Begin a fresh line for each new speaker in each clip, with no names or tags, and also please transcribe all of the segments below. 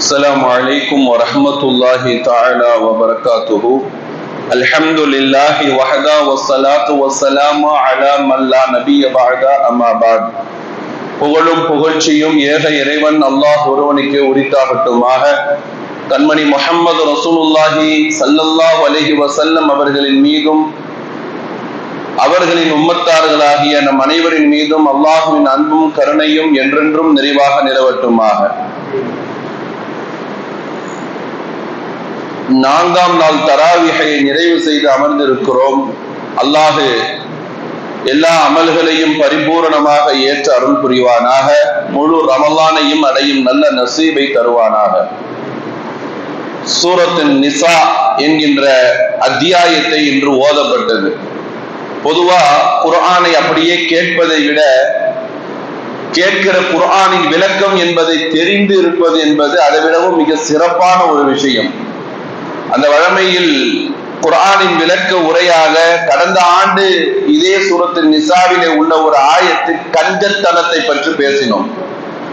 السلام عليكم ورحمة الله تعالى وبركاته الحمد لله وحده والصلاة والسلام على من لا نبي بعد أما بعد புகழும் புகழ்ச்சியும் ஏக இறைவன் அல்லாஹ் ஒருவனுக்கு உரித்தாகட்டுமாக கண்மணி முஹம்மது ரசூலுல்லாஹி ஸல்லல்லாஹு அலைஹி வஸல்லம் அவர்களின் மீதும் அவர்களின் உம்மத்தார்களாகிய நம் அனைவரின் மீதும் அல்லாஹுவின் அன்பும் கருணையும் என்றென்றும் நிறைவாக நிலவட்டுமாக நான்காம் நாள் தராவிகை நிறைவு செய்து அமர்ந்திருக்கிறோம். அல்லாஹு எல்லா அமல்களையும் பரிபூரணமாக ஏற்று அருள் புரிவானாக. முழு ரமலானையும் அடையும் நல்ல நசீபை தருவானாக. சூரத்தின் நிசா என்கின்ற அத்தியாயத்தை இன்று ஓதப்பட்டது. பொதுவா குர்ஆனை அப்படியே கேட்பதை விட கேட்கிற குர்ஆனின் விளக்கம் என்பதை தெரிந்து இருப்பது என்பது அதை விடவும் மிக சிறப்பான ஒரு விஷயம். அந்த வழமையில் குரானின் விளக்க உரையாக கடந்த ஆண்டு இதே சூரத்தின் நிசாவிலே உள்ள ஒரு ஆயத்து கஞ்சத்தனத்தை பற்றி பேசினோம்.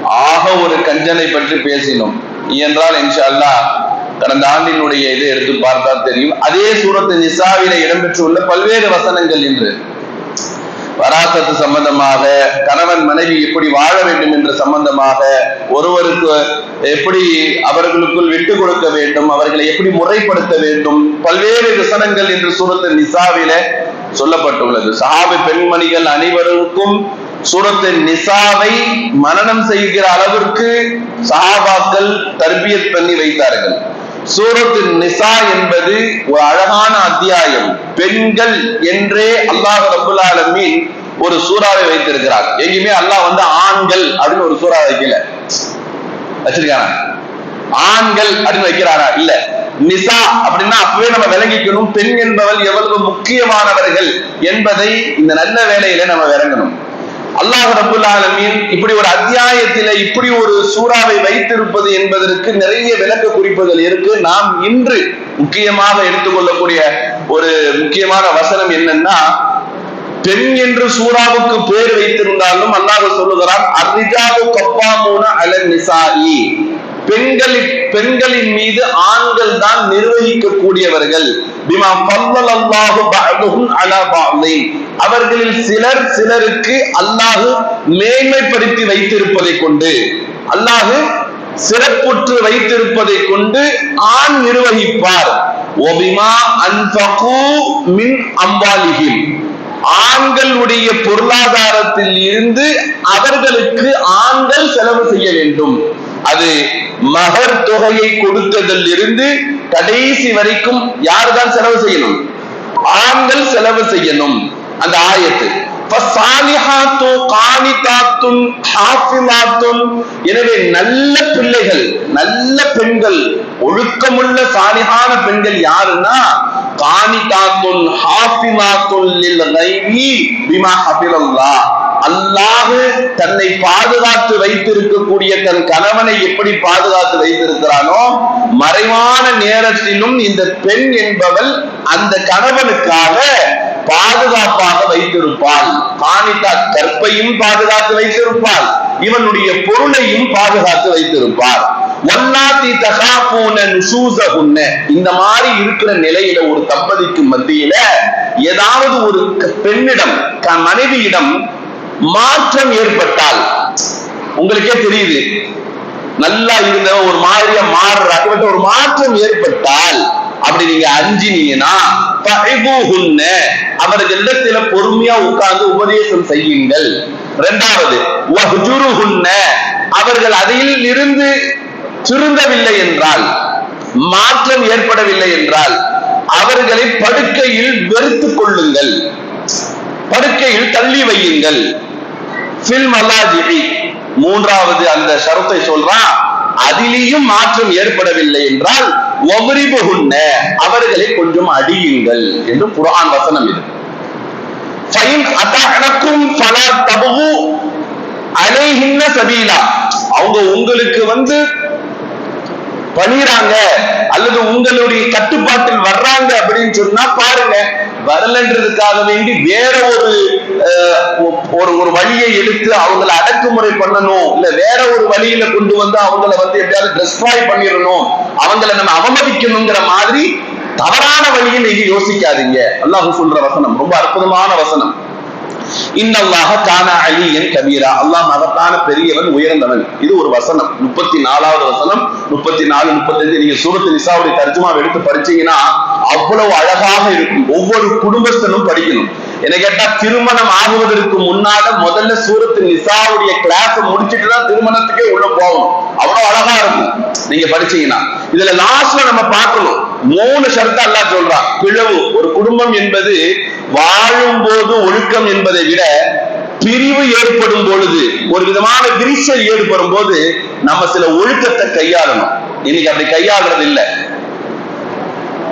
ஆக ஒரு கஞ்சனை பற்றி பேசினோம். என்றால் இன்ஷால்லா கடந்த ஆண்டினுடைய இதை எடுத்து பார்த்தால் தெரியும். அதே சூரத்து நிசாவில இடம்பெற்றுள்ள பல்வேறு வசனங்கள் இன்று. வராசத்து சம்பந்தமாக கணவன் மனைவி எப்படி வாழ வேண்டும் என்ற சம்பந்தமாக ஒருவருக்கு எப்படி அவர்களுக்குள் விட்டு கொடுக்க வேண்டும் அவர்களை எப்படி முறைப்படுத்த வேண்டும் பல்வேறு விசனங்கள் என்று சூரத்து நிசாவில சொல்லப்பட்டுள்ளது. சஹாபி பெண்மணிகள் அனைவருக்கும் சூரத்தின் நிசாவை மனநம் செய்கிற அளவிற்கு சஹாபாக்கள் தர்பியத் பண்ணி வைத்தார்கள். சூரத்தின் நிசா என்பது ஒரு அழகான அத்தியாயம். பெண்கள் என்றே அல்லாஹ் ரபுல் ஆலமின் ஒரு சூறாவை வைத்திருக்கிறார். எங்கேயுமே அல்லாஹ் வந்து ஆண்கள் அப்படின்னு ஒரு சூறா வைக்கல. வச்சிருக்காங்க ஆண்கள் அப்படின்னு வைக்கிறாரா? இல்ல. நிசா அப்படின்னா அப்பவே நம்ம விளங்கிக்கணும். பெண் என்பவள் எவ்வளவு முக்கியமானவர்கள் என்பதை இந்த நல்ல வேலையில நம்ம விளங்கணும். அல்லாஹ் ரபுல் ஆலமீன் இப்படி ஒரு அத்தியாயத்தில இப்படி ஒரு சூறாவை வைத்திருப்பது என்பதற்கு நிறைய விளக்க குறிப்புகள் இருக்கு. நாம் இன்று முக்கியமாக எடுத்துக்கொள்ளக்கூடிய ஒரு முக்கியமான வசனம் என்னன்னா பெண் என்று சூறாவுக்கு பேர் வைத்திருந்தாலும் அல்லாஹ் சொல்லுகிறான் அர்ரிஜாவு கப்பாமூன அலன் நிசாயி பெண்களின் பெண்களின் மீது ஆண்கள் தான் நிர்வகிக்கக்கூடியவர்கள். பிமா பல்லல் பஅதுஹும் அலா பஅதின் அவர்களில் சிலர் சிலருக்கு அல்லாஹு மேன்மைப்படுத்தி வைத்திருப்பதை கொண்டு அல்லாஹு சிறப்புற்று வைத்திருப்பதை கொண்டு ஆண் நிர்வகிப்பார். ஒபிமா அன்பகு மின் அம்பாலிகில் ஆண்களுடைய பொருளாதாரத்தில் இருந்து அவர்களுக்கு ஆண்கள் செலவு செய்ய வேண்டும். அது மகர் தொகையை கொடுத்ததில் இருந்து கடைசி வரைக்கும் யாருதான் செலவு செய்யணும்? ஆண்கள் செலவு செய்யணும். அந்த ஆயத்து. எனவே நல்ல பிள்ளைகள் நல்ல பெண்கள் ஒழுக்கமுள்ள சாலிஹான பெண்கள் யாருன்னா? காணிதாத்துன் ஹாஃபிமாத்துன் லில் கைபி பிமா தன்னை பாதுகாத்து வைத்திருக்கக்கூடிய தன் கணவனை எப்படி பாதுகாத்து வைத்திருக்கிறானோ மறைவான நேரத்திலும் இந்த பெண் என்பவள் அந்த கணவனுக்காக பாதுகாப்பாக வைத்திருப்பாள். காணித்தா கற்பையும் பாதுகாத்து வைத்திருப்பாள். இவனுடைய பொருளையும் பாதுகாத்து வைத்திருப்பார் ஒன்னாத்தி தகாப்பூன இந்த மாதிரி இருக்கிற நிலையில ஒரு தம்பதிக்கு மத்தியில ஏதாவது ஒரு பெண்ணிடம் மனைவியிடம் மாற்றம் ஏற்பட்டால் உங்களுக்கே தெரியுது. நல்லா இருந்த ஒரு மாதிரியா மாறுற ஒரு மாற்றம் ஏற்பட்டால் அப்படி நீங்க அஞ்சினீங்கன்னா அவர்களிடத்துல பொறுமையா உட்கார்ந்து உபதேசம் செய்யுங்கள். இரண்டாவது அவர்கள் அதில் இருந்து திருந்தவில்லை என்றால் மாற்றம் ஏற்படவில்லை என்றால் அவர்களை படுக்கையில் வெறுத்துக் கொள்ளுங்கள். படுக்கையில் தள்ளி வையுங்கள். மூன்றாவது அந்த ஷரத்தை சொல்றான் அதிலேயும் மாற்றம் ஏற்படவில்லை என்றால் ஒவரிபுகுன்ன அவர்களை கொஞ்சம் அடியுங்கள் என்று குரான் வசனம் இது. அவங்க உங்களுக்கு வந்து பணிறாங்க அல்லது உங்களுடைய கட்டுப்பாட்டில் வர்றாங்க அப்படின்னு சொன்னா பாருங்க வரலன்றதுக்காக வேண்டி வேற ஒரு அஹ், ஒரு ஒரு வழியை எடுத்து அவங்கள அடக்குமுறை பண்ணணும். இல்ல வேற ஒரு வழியில கொண்டு வந்து அவங்கள வந்து எப்படியாவது டிஸ்ட்ராய் பண்ணிடணும். அவங்கள நம்ம அவமதிக்கணுங்கிற மாதிரி தவறான வழியை நீங்க யோசிக்காதீங்க. அல்லாஹ் சொல்ற வசனம் ரொம்ப அற்புதமான வசனம். இன்னல்லாக கான அலியன் கபீரா. அல்லாஹ் மகத்தான பெரியவன் உயர்ந்தவன். இது ஒரு வசனம். முப்பத்தி நாலாவது வசனம். முப்பத்தி நாலு முப்பத்தஞ்சு. நீங்க சூரத்து நிசாவுடைய தர்ஜுமா எடுத்து படிச்சீங்கன்னா அவ்வளவு அழகாக இருக்கும். ஒவ்வொரு குடும்பஸ்தனும் படிக்கணும். என்ன கேட்டா திருமணம் ஆகுவதற்கு முன்னால முதல்ல சூரத்து நிசாவுடைய கிளாஸ் முடிச்சுட்டு தான் திருமணத்துக்கே உள்ள போகணும். அவ்வளவு அழகா இருக்கும். நீங்க படிச்சீங்கன்னா. இதுல லாஸ்ட்ல நம்ம பார்க்கணும். மூணு ஷரத்து அல்லா சொல்றான். பிளவு. ஒரு குடும்பம் என்பது வாழும் போது ஒழுக்கம் என்பதை விட பிரிவு ஏற்படும் பொழுது ஒரு விதமான விரிசல் ஏற்படும் போது நம்ம சில ஒழுக்கத்தை கையாளணும். இன்னைக்கு அப்படி கையாளுறது இல்லை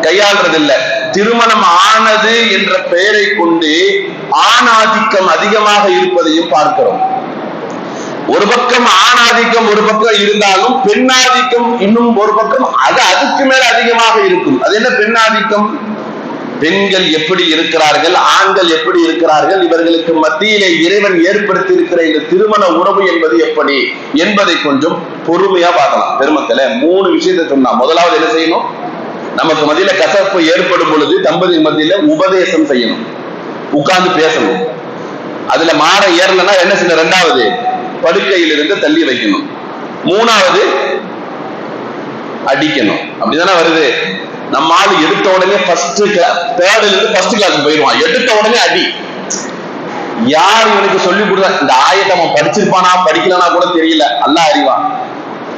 கையாளுறது இல்லை திருமணம் ஆனது என்ற பெயரை கொண்டு ஆணாதிக்கம் அதிகமாக இருப்பதையும் பார்க்கிறோம். ஒரு பக்கம் ஆணாதிக்கம் ஒரு பக்கம் இருந்தாலும் பெண்ணாதிக்கம் இன்னும் ஒரு பக்கம் அது அதுக்கு மேல அதிகமாக இருக்கும். அது என்ன பெண்ணாதிக்கம்? பெண்கள் எப்படி இருக்கிறார்கள்? ஆண்கள் எப்படி இருக்கிறார்கள்? இவர்களுக்கு மத்தியிலே இறைவன் ஏற்படுத்தி இருக்கிற இந்த திருமண உறவு என்பது எப்படி? என்பதை கொஞ்சம் பொறுமையா பார்க்கலாம். பெருமக்களே மூணு விஷயத்தை சொன்னா. முதலாவது என்ன செய்யணும்? நமக்கு மத்தியில கசப்பு ஏற்படும் பொழுது தம்பதி மத்தியில உபதேசம் செய்யணும். உட்கார்ந்து பேசணும். அதுல மாற ஏறலைன்னா என்ன செய்யணும்? ரெண்டாவது படுக்கையிலிருந்து தள்ளி வைக்கணும். மூணாவது அடிக்கணும். அப்படிதானே வருது? நம்ம ஆள் எடுத்த உடனே ஃபர்ஸ்ட் தேர்ட்ல இருந்து ஃபர்ஸ்ட் கிளாஸ் போயிடுவான். எடுத்த உடனே அடி. யார் இவனுக்கு சொல்லி கொடுத்தா இந்த ஆயத்தை அவன் படிச்சிருப்பானா படிக்கலனா கூட தெரியல. அல்ல அறிவான்.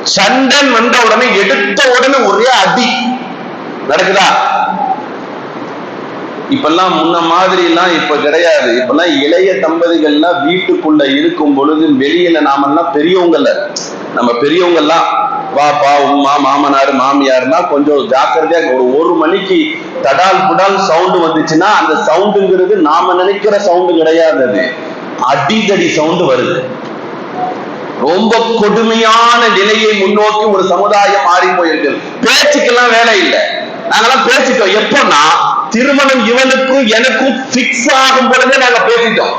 சண்டன் வந்த உடனே எடுத்த உடனே ஒரே அடி. நடக்குதா? இப்பெல்லாம் முன்ன மாதிரி எல்லாம் இப்ப கிடையாது. இப்பெல்லாம் இளைய தம்பதிகள்லாம் வீட்டுக்குள்ள இருக்கும் பொழுது வெளியில நாமெல்லாம் பெரியவங்கல்ல நம்ம பெரியவங்க எல்லாம் பாப்பா உம்மா மாமனார் மாமியார்னா கொஞ்சம் ஜாக்கிரதையா ஒரு ஒரு மணிக்கு தடால் புடால் சவுண்டு வந்துச்சுன்னா அந்த சவுண்டுங்கிறது நாம நினைக்கிற சவுண்டு கிடையாது அது. அடிதடி சவுண்டு வருது. ரொம்ப கொடுமையான நிலையை முன்னோக்கி ஒரு சமுதாயம் மாறி போயிருக்கு. பேச்சுக்கெல்லாம் வேலை இல்லை. நாங்கெல்லாம் பேசிட்டோம் எப்போன்னா திருமணம் இவனுக்கும் எனக்கும் பிக்ஸ் ஆகும் பொழுதே நாங்க பேசிட்டோம்.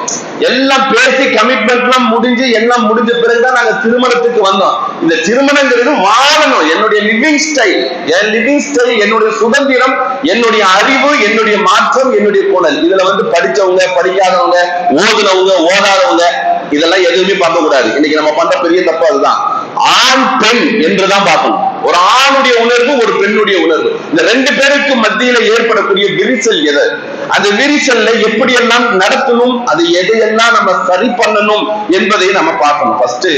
எல்லாம் பேசி கமிட்மெண்ட் எல்லாம் முடிஞ்சு எல்லாம் முடிஞ்ச பிறகுதான் நாங்க திருமணத்துக்கு வந்தோம். இந்த திருமணங்கிறது வாழணும் என்னுடைய லிவிங் ஸ்டைல் என் லிவிங் ஸ்டைல் என்னுடைய சுதந்திரம் என்னுடைய அறிவு என்னுடைய மாற்றம் என்னுடைய குணல். இதுல வந்து படிச்சவங்க படிக்காதவங்க ஓதுனவங்க ஓதாதவங்க இதெல்லாம் எதுவுமே பார்க்க கூடாது இன்னைக்கு நம்ம பண்ற பெரிய தப்பு அதுதான். ஆண் பெண் என்றுதான் பார்க்கணும். ஒரு ஆணுடைய உணர்வு ஒரு பெண்ணுடைய உணர்வு. இந்த ரெண்டு பேருக்கு மத்தியில ஏற்படக்கூடிய விரிசல் எது? அந்த விரிசல்ல எப்படி எல்லாம் நடத்தணும் அது எதையெல்லாம் நம்ம சரி பண்ணணும் என்பதை நம்ம பார்க்கணும். ஃபர்ஸ்ட்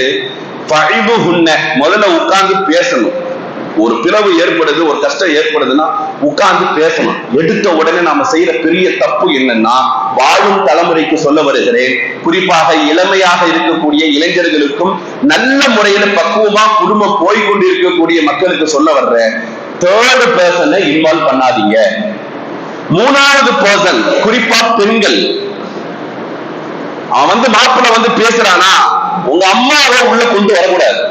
பழிவு முதல்ல உட்கார்ந்து பேசணும். ஒரு பிளவு ஏற்படுது ஒரு கஷ்டம் ஏற்படுதுன்னா உட்கார்ந்து பேசணும். எடுத்த உடனே நாம செய்யற பெரிய தப்பு என்னன்னா வாழும் தலைமுறைக்கு சொல்ல வருகிறேன் குறிப்பாக இளமையாக இருக்கக்கூடிய இளைஞர்களுக்கும் நல்ல முறையில பக்குவமா குடும்பம் போய்கொண்டு இருக்கக்கூடிய மக்களுக்கு சொல்ல வர்றேன் தேர்ட் பர்சனை இன்வால்வ் பண்ணாதீங்க. மூணாவது பர்சன் குறிப்பா பெண்கள். அவன் வந்து மாப்பிள்ள வந்து பேசுறானா? உங்க அம்மாவை உள்ள கொண்டு வரக்கூடாது.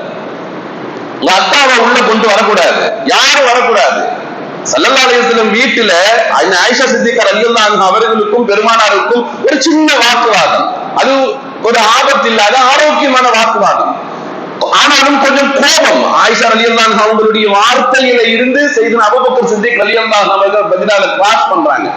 உங்க அத்தாவை உள்ள கொண்டு வரக்கூடாது. யாரும் வரக்கூடாது. சல்லல்லா வீட்டுல அந்த ஆயிஷா சித்திகார் அலியுல்லாஹ் அவர்களுக்கும் பெருமானாருக்கும் ஒரு சின்ன வாக்குவாதம். அது ஒரு ஆபத்து இல்லாத ஆரோக்கியமான வாக்குவாதம். ஆனாலும் கொஞ்சம் கோபம். ஆயிஷா அலியுல்லாஹ் அவங்களுடைய வார்த்தையில இருந்து செய்து அபபக்கர் சித்திக் அலியுல்லாஹ் அவர்கள் பதிலாக கிராஸ் பண்றாங்க.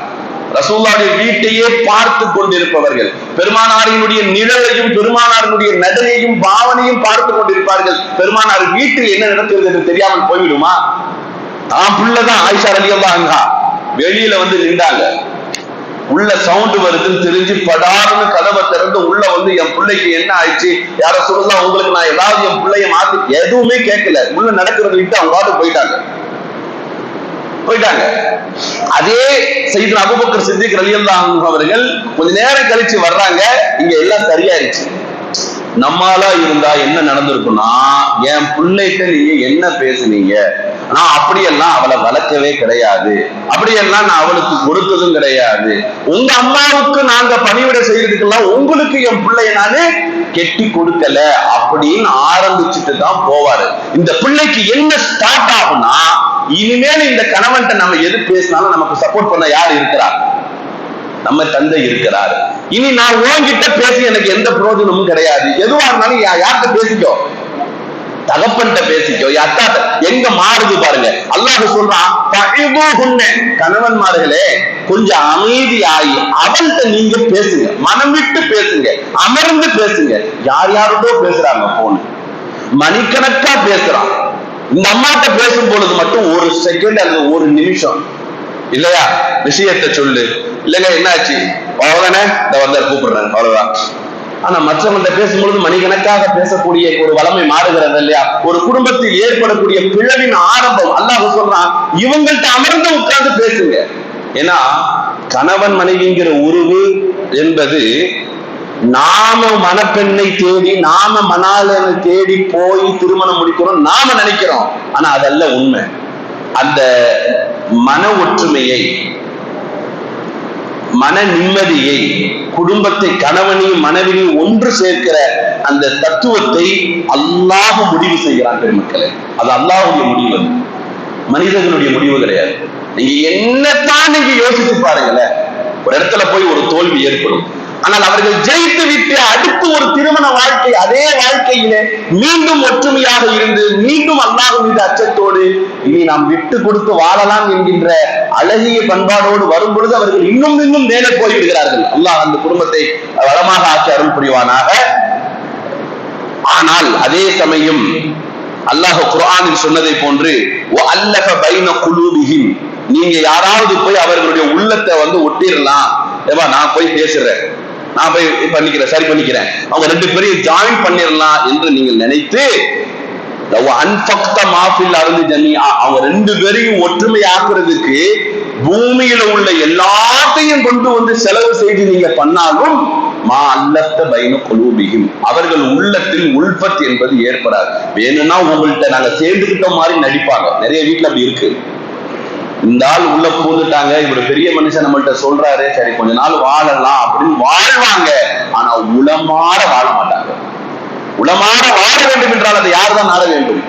ரசூல்லாவுடைய வீட்டையே பார்த்து கொண்டிருப்பவர்கள் பெருமானாரினுடைய நிழலையும் பெருமானாரினுடைய நடையையும் பாவனையும் பார்த்து கொண்டிருப்பார்கள். பெருமானார் வீட்டில் என்ன நடக்கிறது என்று தெரியாமல் போய்விடுமா? தான் பிள்ளைதான் ஆயிஷா அலியல்லாங்க வெளியில வந்து நின்றாங்க. உள்ள சவுண்ட் வருதுன்னு தெரிஞ்சு படாருன்னு கதவை திறந்து உள்ள வந்து என் பிள்ளைக்கு என்ன ஆயிடுச்சு? யார சொல்லலாம் உங்களுக்கு நான் ஏதாவது என் பிள்ளைய மாத்தி எதுவுமே கேட்கல. உள்ள நடக்கிறது விட்டு அவங்க பாட்டு போயிட்டாங்க. போயிட்டாங்க. அதே செய்தி அபுபக்கர் சித்திக் ரலியல்லாஹு அவர்கள் கொஞ்ச நேரம் கழிச்சு வர்றாங்க. இங்க எல்லாம் சரியாயிருச்சு. நம்மாலா இருந்தா என்ன நடந்திருக்கும்னா என் பிள்ளைகிட்ட நீங்க என்ன பேசுனீங்க? நான் அப்படியெல்லாம் அவளை வளர்க்கவே கிடையாது. அப்படியெல்லாம் நான் அவளுக்கு கொடுத்ததும் கிடையாது. உங்க அம்மாவுக்கு நாங்க பணிவிட செய்யறதுக்கெல்லாம் உங்களுக்கு என் பிள்ளைய நானு கெட்டி கொடுக்கல அப்படின்னு ஆரம்பிச்சுட்டு தான் போவாரு. இந்த பிள்ளைக்கு என்ன ஸ்டார்ட் ஆகும்னா இனிமேல் இந்த கணவன்கிட்ட நம்ம எது பேசினாலும் நமக்கு சப்போர்ட் பண்ண யார் இருக்கிறா? நம்ம தந்தை இருக்கிறார். இனி நான் உன்கிட்ட பேசி எனக்கு எந்த பிரயோஜனமும் கிடையாது. எதுவா இருந்தாலும் யார்கிட்ட பேசிக்கோ? தகப்பன்கிட்ட பேசிக்கோ? அத்தாட்ட எங்க மாறுது பாருங்க. அல்லாஹ் சொல்றான் கணவன்மார்களே கொஞ்சம் அமைதியாகி அவள்கிட்ட நீங்க பேசுங்க. மனம் விட்டு பேசுங்க. அமர்ந்து பேசுங்க. யார் யாரோட பேசுறாங்க போன மணிக்கணக்கா பேசுறான். இந்த அம்மாட்ட பேசும் பொழுது மட்டும் ஒரு செகண்ட் அல்லது ஒரு நிமிஷம். இல்லையா? விஷயத்தை சொல்லு. இல்லைங்க என்னாச்சு? அவ்வளவுதானே? இந்த வந்தார் கூப்பிடுறேன் அவ்வளவுதான். ஆனா மற்றவங்கள்ட்ட பேசும்பொழுது மணிக்கணக்காக பேசக்கூடிய ஒரு வளமை மாறுகிறது இல்லையா? ஒரு குடும்பத்தில் ஏற்படக்கூடிய பிழவின் ஆரம்பம். அல்லாஹ் சொல்றான் இவங்கள்ட்ட அமர்ந்து உட்கார்ந்து பேசுங்க. ஏன்னா கணவன் மனைவிங்கிற உருவு என்பது நாம மணப்பெண்ணை தேடி நாம மணாலனை தேடி போய் திருமணம் முடிக்கிறோம் நாம நினைக்கிறோம். ஆனா அதல்ல உண்மை. அந்த மன ஒற்றுமையை மன நிம்மதியை குடும்பத்தை கணவனையும் மனைவியும் ஒன்று சேர்க்கிற அந்த தத்துவத்தை அல்லாஹ் முடிவு செய்கிறான் பெருமக்களே. அது அல்லாஹுடைய முடிவு. மனிதர்களுடைய முடிவு கிடையாது. நீங்க என்னத்தான் நீங்க யோசிச்சு பாருங்களேன். ஒரு இடத்துல போய் ஒரு தோல்வி ஏற்படும். ஆனால் அவர்கள் ஜெயித்து விட்டு அடுத்து ஒரு திருமண வாழ்க்கை அதே வாழ்க்கையிலே மீண்டும் ஒற்றுமையாக இருந்து மீண்டும் அல்லாஹ் மீது அச்சத்தோடு இனி நாம் விட்டு கொடுத்து வாழலாம் என்கின்ற அழகிய பண்பாடோடு வரும் பொழுது அவர்கள் இன்னும் இன்னும் மேலே போய்விடுகிறார்கள் அல்லாஹ் அந்த குடும்பத்தை வளமாக ஆக்கி அருள் புரிவானாக. ஆனால் அதே சமயம் அல்லாஹ் குரானில் சொன்னதை போன்று அல்லக பைன குலூபிஹிம். நீங்க யாராவது போய் அவர்களுடைய உள்ளத்தை வந்து ஒட்டிரலாம். ஏவா நான் போய் பேசுறேன். நான் போய் பண்ணிக்கிறேன் சரி பண்ணிக்கிறேன். அவங்க ரெண்டு பேரையும் ஜாயின் பண்ணிடலாம் என்று நீங்கள் நினைத்து அவங்க ரெண்டு பேரையும் ஒற்றுமையாக்குறதுக்கு பூமியில உள்ள எல்லாத்தையும் கொண்டு வந்து செலவு செய்து நீங்க பண்ணாலும் மா அல்லத்த பைன கொலூபிகும் அவர்கள் உள்ளத்தில் உள்பத் என்பது ஏற்படாது. வேணும்னா உங்கள்கிட்ட நாங்க சேர்ந்துகிட்ட மாதிரி நடிப்பாங்க. நிறைய வீட்டுல அப்படி இருக்கு. இந்த ஆள் உள்ள பூந்துட்டாங்க இவர் பெரிய மனுஷன் நம்மள்ட்ட சொல்றாரு. சரி கொஞ்ச நாள் வாழலாம் அப்படின்னு வாழ்வாங்க. ஆனா உளமாற வாழ மாட்டாங்க. உளமாற வாழ வேண்டும் என்றால் அதை யார் தான் நாட வேண்டும்?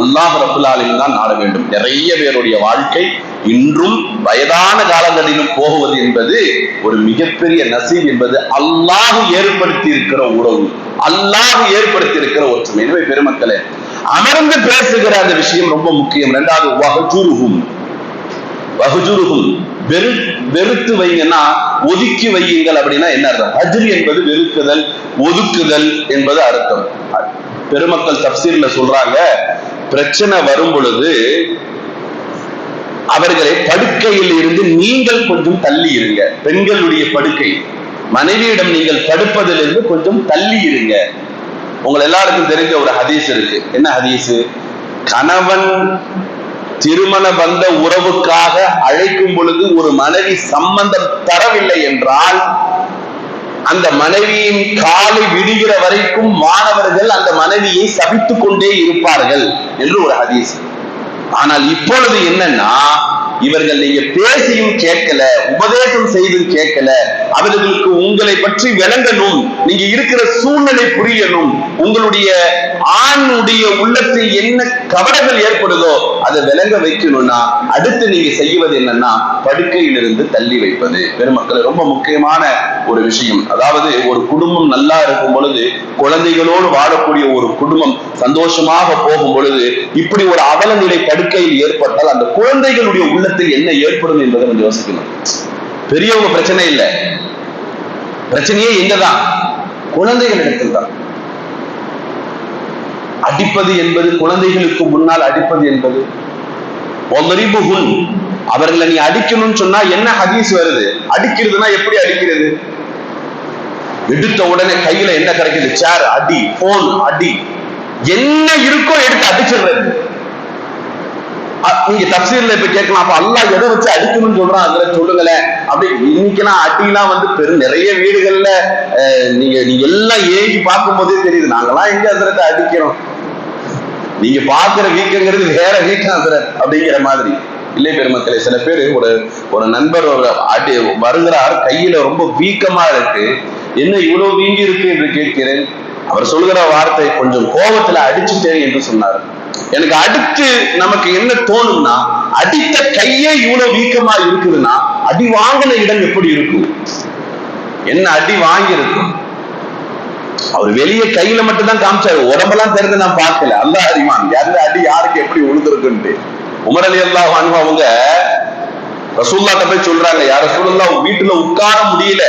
அல்லாஹ் ரபுல்லாலையும் தான் நாட வேண்டும். நிறைய பேருடைய வாழ்க்கை இன்றும் வயதான காலங்களிலும் போகுவது என்பது ஒரு மிகப்பெரிய நசீப் என்பது அல்லாஹ் ஏற்படுத்தி இருக்கிற உறவு. அல்லாஹ் ஏற்படுத்தி இருக்கிற ஒற்றுமை. எனவே பெருமக்களே அமர்ந்து பேசுகிற அந்த விஷயம் ரொம்ப முக்கியம். இரண்டாவது வகஜுருகும் வகுஜுருகும் வெறு வெறுத்து வைங்கன்னா ஒதுக்கி வையுங்கள் அப்படின்னா என்ன அர்த்தம்? ஹஜ்ரி என்பது வெறுக்குதல் ஒதுக்குதல் என்பது அர்த்தம். பெருமக்கள் தப்சீர்ல சொல்றாங்க பிரச்சனை வரும் பொழுது அவர்களை படுக்கையில் இருந்து நீங்கள் கொஞ்சம் தள்ளி இருங்க. பெண்களுடைய படுக்கை. மனைவியிடம் நீங்கள் படுப்பதிலிருந்து கொஞ்சம் தள்ளி இருங்க. உங்களை எல்லாருக்கும் தெரிஞ்ச ஒரு ஹதீஸ் இருக்கு. என்ன ஹதீஸ்? கணவன் திருமண பந்த உறவுக்காக அழைக்கும் பொழுது ஒரு மனைவி சம்பந்தம் தரவில்லை என்றால் அந்த மனைவியின் காலை விடுகிற வரைக்கும் மாணவர்கள் அந்த மனைவியை சபித்துக் கொண்டே இருப்பார்கள் என்று ஒரு ஹதீஸ். ஆனால் இப்பொழுது என்னன்னா இவர்கள் நீங்க பேசியும் கேட்கல உபதேசம் செய்தும் கேட்கல அவர்களுக்கு உங்களை பற்றி விளங்கணும் நீங்க இருக்கிற சூழ்நிலை புரியணும் உங்களுடைய ஆணுடைய உள்ளத்தில் என்ன கவலைகள் ஏற்படுதோ அதை விளங்க வைக்கணும்னா அடுத்து நீங்க செய்வது என்னன்னா படுக்கையிலிருந்து தள்ளி வைப்பது. பெருமக்கள் ரொம்ப முக்கியமான ஒரு விஷயம். அதாவது ஒரு குடும்பம் நல்லா இருக்கும் பொழுது குழந்தைகளோடு வாழக்கூடிய ஒரு குடும்பம் சந்தோஷமாக போகும் பொழுது இப்படி ஒரு அவலநிலை படுக்கையில் ஏற்பட்டால் அந்த குழந்தைகளுடைய உள்ளத்தில் என்ன ஏற்படும் என்பதை நம்ம யோசிக்கணும். பெரியவங்க பிரச்சனை இல்லை. பிரச்சனையே எங்கதான் குழந்தைகள் இடத்தில் தான் அடிப்பது என்பது குழந்தைகளுக்கு முன்னால் அடிப்பது என்பது. அவர்களை நீ அடிக்கணும்னு சொன்னா என்ன ஹதீஸ் வருது? அடிக்கிறதுனா எப்படி அடிக்கிறது? எடுத்த உடனே கையில என்ன கிடைக்குது சேர் அடி போன் அடி. என்ன இருக்கோ எடுத்து அடிச்சிடுறது நீங்க தப்சீர்ல இப்ப கேட்கலாம் அப்ப அல்லா எதை வச்சு அடிக்கணும்னு சொல்றான்? அதுல சொல்லுங்களேன். அப்படி இன்னைக்கெல்லாம் அடிலாம் வந்து பெரும் நிறைய வீடுகள்ல அஹ், நீங்க நீங்க எல்லாம் ஏங்கி பார்க்கும் போதே தெரியுது. நாங்கெல்லாம் எங்க அதிரத்தை அடிக்கிறோம்? நீங்க பாக்குற வீக்கங்கிறது வேற வீக்கம் அதிரத் அப்படிங்கிற மாதிரி. இல்லை பெருமக்களே சில பேர் ஒரு ஒரு நண்பர் ஒரு அடி வருகிறார் கையில ரொம்ப வீக்கமா இருக்கு. என்ன இவ்வளவு வீங்கி இருக்கு என்று கேட்கிறேன். அவர் சொல்லுகிற வார்த்தை கொஞ்சம் கோபத்துல அடிச்சுட்டேன் என்று சொன்னார். எனக்கு அடுத்து நமக்கு என்ன தோணும்னா அடித்த கையே இவ்வளவு வீக்கமா இருக்குதுன்னா அடி வாங்கின இடம் எப்படி இருக்கும்? என்ன அடி வாங்கி இருக்கும் அவர் வெளியே கையில மட்டும் தான் காமிச்சாரு. உடம்பெல்லாம் தெரிந்து நான் பார்க்கல. அல்ல அறிவான். எந்த அடி யாருக்கு எப்படி உழுந்திருக்குன்ட்டு. உமர் அலி அல்லா அவங்க ரசூல்லாட்ட போய் சொல்றாங்க யார் ரசூல்லா வீட்டுல உட்கார முடியல.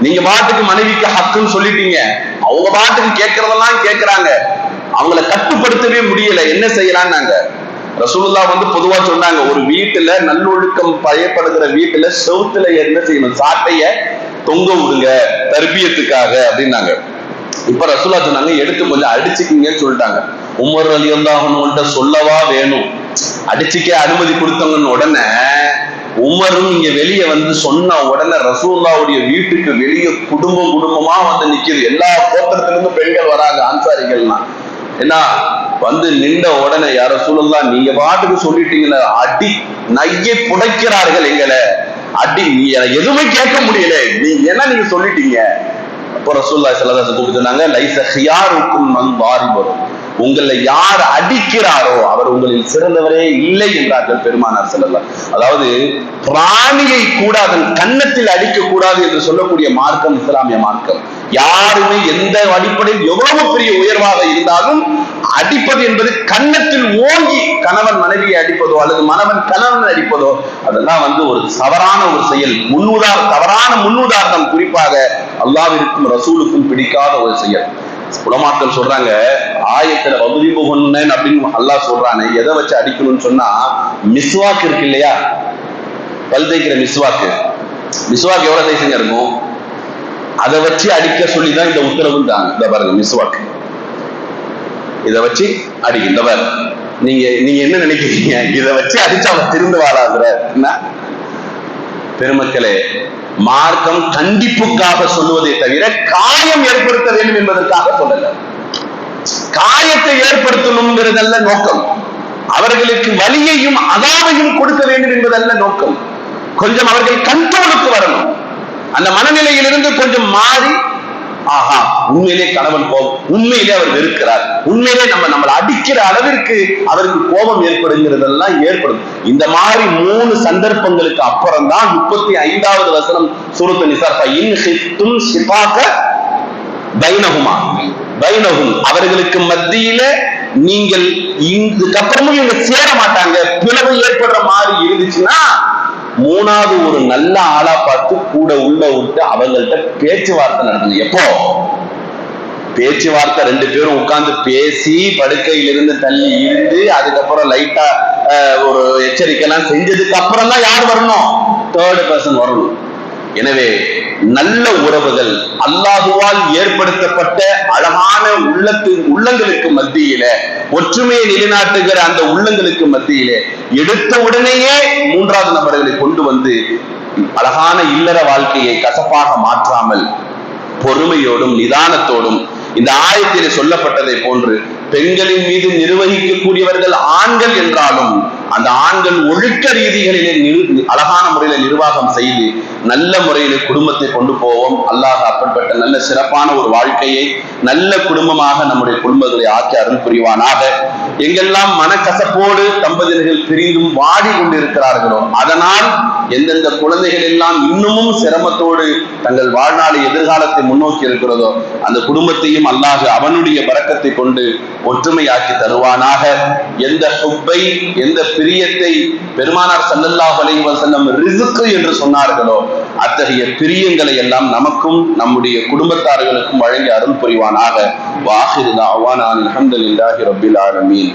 நீங்க பாட்டுக்கு மனைவிக்கு ஹக்குன்னு சொல்லிட்டீங்க. அவங்க பாட்டுக்கு கேட்கறதெல்லாம் கேட்கறாங்க அவங்கள கட்டுப்படுத்தவே முடியல. என்ன செய்யலாம்னாங்க ரசூலுல்லா வந்து பொதுவா சொன்னாங்க ஒரு வீட்டுல நல்லொழுக்கம் பயப்படுகிற வீட்டுல செவுத்துல என்ன செய்யணும்? சாட்டைய தொங்க விடுங்க தர்பியத்துக்காக அப்படின்னாங்க. இப்ப ரசூலா சொன்னாங்க எடுத்து கொஞ்சம் அடிச்சுக்கிங்கன்னு சொல்லிட்டாங்க. உமர் அலி அல்லாஹன்கிட்ட சொல்லவா வேணும்? அடிச்சுக்க அனுமதி கொடுத்தவங்கன்னு உடனே உமரும் இங்க வெளியே வந்து சொன்ன உடனே ரசூல்லாவுடைய வீட்டுக்கு வெளியே குடும்பம் குடும்பமா வந்து நிக்குது. எல்லா கோத்திரத்திலிருந்து பெண்கள் வராங்க ஆன்சாரிகள்லாம் என்ன வந்து நின்ற உடனே யார சூழல்லாம் நீங்க பாட்டுக்கு சொல்லிட்டீங்கன்னா அடி நையை புடைக்கிறார்கள் எங்களை. அடி நீ எதுவுமே கேட்க முடியல. நீ என்ன நீங்க சொல்லிட்டீங்க? அப்போ ரசூல்லா சல்லதாசன் கூப்பிட்டு சொன்னாங்க லைச ஹியாருக்கும் மண் வாரி வரும் உங்களை யார் அடிக்கிறாரோ அவர் உங்களில் சிறந்தவரே இல்லை என்றார்கள் பெருமானார் செல்லலாம் அதாவது பிராணியை கூட அதன் கன்னத்தில் அடிக்க கூடாது என்று சொல்லக்கூடிய மார்க்கம் இஸ்லாமிய மார்க்கம். யாருமே எந்த அடிப்படையில் எவ்வளவு பெரிய உயர்வாக இருந்தாலும் அடிப்பது என்பது கன்னத்தில் ஓங்கி கணவன் மனைவியை அடிப்பதோ அல்லது மனவன் கணவன் அடிப்பதோ அதெல்லாம் வந்து ஒரு தவறான ஒரு செயல். முன்னுதார தவறான முன்னுதாரணம் குறிப்பாக அல்லாவிற்கும் ரசூலுக்கும் பிடிக்காத ஒரு செயல். உலமாக்கள் சொல்றாங்க ஆயத்துல வகுதி புகன்னன் அப்படின்னு அல்லாஹ் சொல்றானே எதை வச்சு அடிக்கணும்னு சொன்னா மிஸ்வாக்கு இருக்கு இல்லையா? பல் தேய்க்கிற மிஸ்வாக்கு. மிஸ்வாக்கு எவ்வளவு சைஸுங்க இருக்கும்? அதை வச்சு அடிக்க சொல்லிதான் இந்த உத்தரவு இந்த பாருங்க மிஸ்வாக்கு இதை வச்சு அடி இந்த பாரு. நீங்க நீங்க என்ன நினைக்கிறீங்க? இதை வச்சு அடிச்சு அவன் திருந்து வாராதுற என்ன? பெருமக்களே மார்க்கம் கண்டிப்புக்காக சொல்லுவதை தவிர காயம் ஏற்படுத்த வேண்டும் என்பதற்காக சொல்லல. காயத்தை ஏற்படுத்தணுங்கிறதல்ல நோக்கம். அவர்களுக்கு வலியையும் அதாவையும் கொடுக்க வேண்டும் என்பதல்ல நோக்கம். கொஞ்சம் அவர்கள் கண்ட்ரோலுக்கு வரணும். அந்த மனநிலையிலிருந்து கொஞ்சம் மாறி ஆஹா உண்மையிலே கணவன் கோபம். உண்மையிலே அவர் வெறுக்கிறார். உண்மையிலே நம்ம நம்மளை அடிக்கிற அளவிற்கு அவருக்கு கோபம் ஏற்படுங்கிறதெல்லாம் ஏற்படும். இந்த மாதிரி மூணு சந்தர்ப்பங்களுக்கு அப்புறம் தான் முப்பத்தி ஐந்தாவது வசனம் சுருத்து நிசார் இன் சிபாக்க பைனகுமா பைனகும் அவர்களுக்கு மத்தியில நீங்கள் இதுக்கப்புறமும் இவங்க சேர மாட்டாங்க. பிளவு ஏற்படுற மாதிரி இருந்துச்சுன்னா மூணாவது ஒரு நல்ல ஆளா பார்த்து கூட உள்ள விட்டு அவங்கள்ட்ட பேச்சுவார்த்தை நடத்தணும் எப்போ? பேச்சுவார்த்தை ரெண்டு பேரும் உட்கார்ந்து பேசி படுக்கையிலிருந்து தள்ளி இருந்து அதுக்கப்புறம் லைட்டா ஒரு எச்சரிக்கை எல்லாம் செஞ்சதுக்கு அப்புறம் தான் யார் வரணும்? தேர்ட் பர்சன் வரணும். எனவே நல்ல உறவுகள் அல்லாஹுவால் ஏற்படுத்தப்பட்ட அழகான உள்ளத்து உள்ளங்களுக்கு மத்தியில ஒற்றுமையை நிலைநாட்டுகிற அந்த உள்ளங்களுக்கு மத்தியில எடுத்த உடனேயே மூன்றாவது நபர்களை கொண்டு வந்து அழகான இல்லற வாழ்க்கையை கசப்பாக மாற்றாமல் பொறுமையோடும் நிதானத்தோடும் இந்த ஆயத்தில் சொல்லப்பட்டதை போன்று பெண்களின் மீது நிர்வகிக்கக்கூடியவர்கள் ஆண்கள் என்றாலும் அந்த ஆண்கள் ஒழுக்க ரீதிகளிலே அழகான முறையில நிர்வாகம் செய்து நல்ல முறையில குடும்பத்தை கொண்டு போவோம். அல்லாஹ் அப்படிப்பட்ட நல்ல சிறப்பான ஒரு வாழ்க்கையை நல்ல குடும்பமாக நம்முடைய குடும்பங்களை ஆக்கி அருள் புரிவானாக. எங்கெல்லாம் மனக்கசப்போடு தம்பதியர்கள் பிரிந்தும் வாடி கொண்டிருக்கிறார்களோ அதனால் எந்தெந்த குழந்தைகள் எல்லாம் இன்னமும் சிரமத்தோடு தங்கள் வாழ்நாளை எதிர்காலத்தை முன்னோக்கி இருக்கிறதோ அந்த குடும்பத்தையும் அல்லாஹ் அவனுடைய பறக்கத்தை கொண்டு ஒற்றுமையாக்கி தருவானாக. எந்த ஹுப்பை எந்த பிரியத்தை பெருமானார் சல்லல்லாஹ் அலைவசல்லம் ரிசுக்கு என்று சொன்னார்களோ அத்தகைய பிரியங்களை எல்லாம் நமக்கும் நம்முடைய குடும்பத்தார்களுக்கும் வழங்கி அருள் புரிவானாக. வாஹிரு தாவானான் அல்ஹம்துலில்லாஹி ரப்பில் ஆலமீன்.